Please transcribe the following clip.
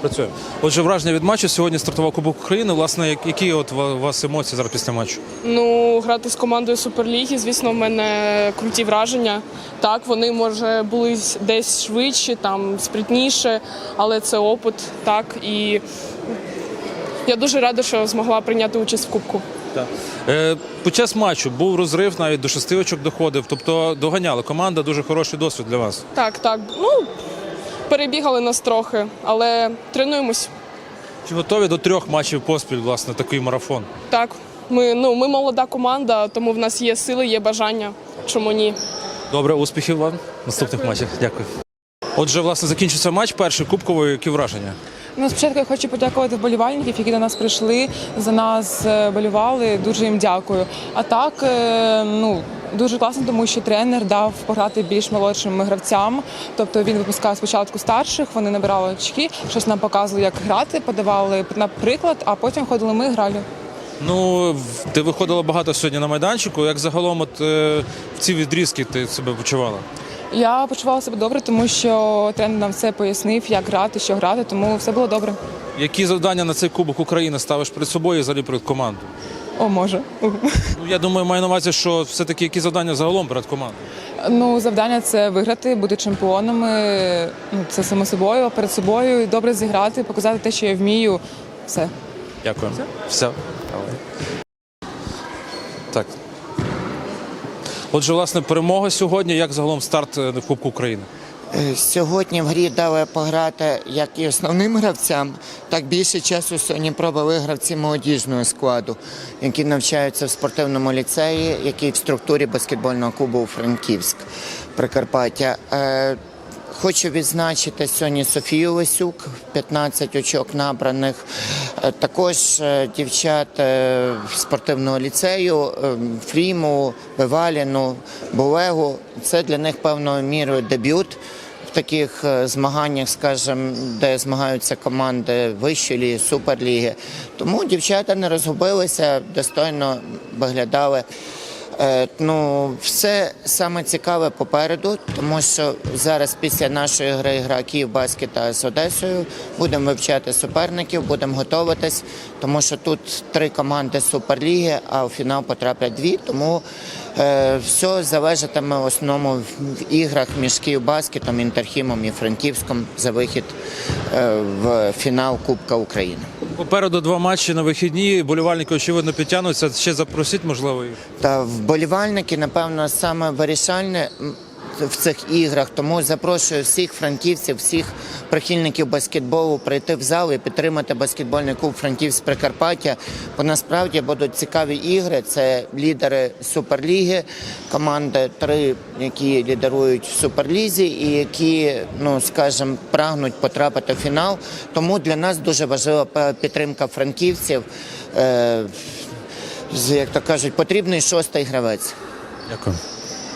Працюємо. Отже, враження від матчу. Сьогодні стартував Кубок України. Власне, які от у вас емоції зараз після матчу? Ну, грати з командою Суперліги, звісно, в мене круті враження. Так, вони може були десь швидше, там спритніше, але це опит, так. І я дуже рада, що змогла прийняти участь в Кубку. Так. Е, під час матчу був розрив, навіть до шести очок доходив. Тобто доганяла команда, дуже хороший досвід для вас. Так, так. Ну, перебігали нас трохи, але тренуємось. Чи готові до трьох матчів поспіль, власне, такий марафон? Так. Ми, ну, ми молода команда, тому в нас є сили, є бажання. Чому ні? Добре, успіхів вам в наступних матчах. Дякую. Отже, власне, закінчився матч, перший кубковий. Які враження? Ну, спочатку я хочу подякувати вболівальників, які до нас прийшли, за нас е, болювали. Дуже їм дякую. А так, е, ну дуже класно, тому що тренер дав пограти більш молодшим гравцям. Тобто він випускав спочатку старших, вони набирали очки, щось нам показували, як грати, подавали наприклад, а потім ходили ми грали. Ну, ти виходила багато сьогодні на майданчику. Як загалом от, е, в ці відрізки ти себе почувала? Я почувала себе добре, тому що тренер нам все пояснив, як грати, що грати, тому все було добре. Які завдання на цей Кубок України ставиш перед собою і взагалі перед командою? О, може. Ну, я думаю, маю на увазі, що все-таки які завдання загалом перед командою? Ну, завдання це виграти, бути чемпіонами. Ну, це само собою, а перед собою добре зіграти, показати те, що я вмію. Все. Дякую. Все. Так. Отже, власне, перемога сьогодні. Як загалом старт на в Кубку України? Е, Сьогодні в грі дали пограти як і основним гравцям, так більше часу сьогодні провели гравці молодіжного складу, які навчаються в спортивному ліцеї, який в структурі баскетбольного клубу Франківськ Прикарпаття. Хочу відзначити сьогодні Софію Лисюк, 15 очок набраних. Е, Також е, дівчат е, спортивного ліцею, Фріму, Беваліну, Булегу. Це для них певною мірою дебют в таких змаганнях, скажімо, де змагаються команди вищої ліги, суперліги. Тому дівчата не розгубилися, достойно виглядали. Е, Ну, все саме цікаве попереду, тому що зараз після нашої гри гра Київ-Баскета з Одесою будемо вивчати суперників, будемо готуватись, тому що тут три команди Суперліги, а у фінал потраплять дві. Тому все залежатиме в основному в, іграх між Київбаскетом, Інтерхімом і Франківськом за вихід е, в фінал Кубка України. Попереду два матчі на вихідні. Болівальники, очевидно, підтягнуться. Ще запросіть, можливо, їх. Та вболівальники, напевно, саме вирішальне в цих іграх. Тому запрошую всіх франківців, всіх прихильників баскетболу прийти в зал і підтримати баскетбольний клуб Франківськ Прикарпаття. Бо насправді будуть цікаві ігри. Це лідери Суперліги, команди три, які лідерують в Суперлізі, і які, ну скажімо, прагнуть потрапити в фінал. Тому для нас дуже важлива підтримка франківців. Е, як то кажуть, потрібний шостий гравець. Дякую.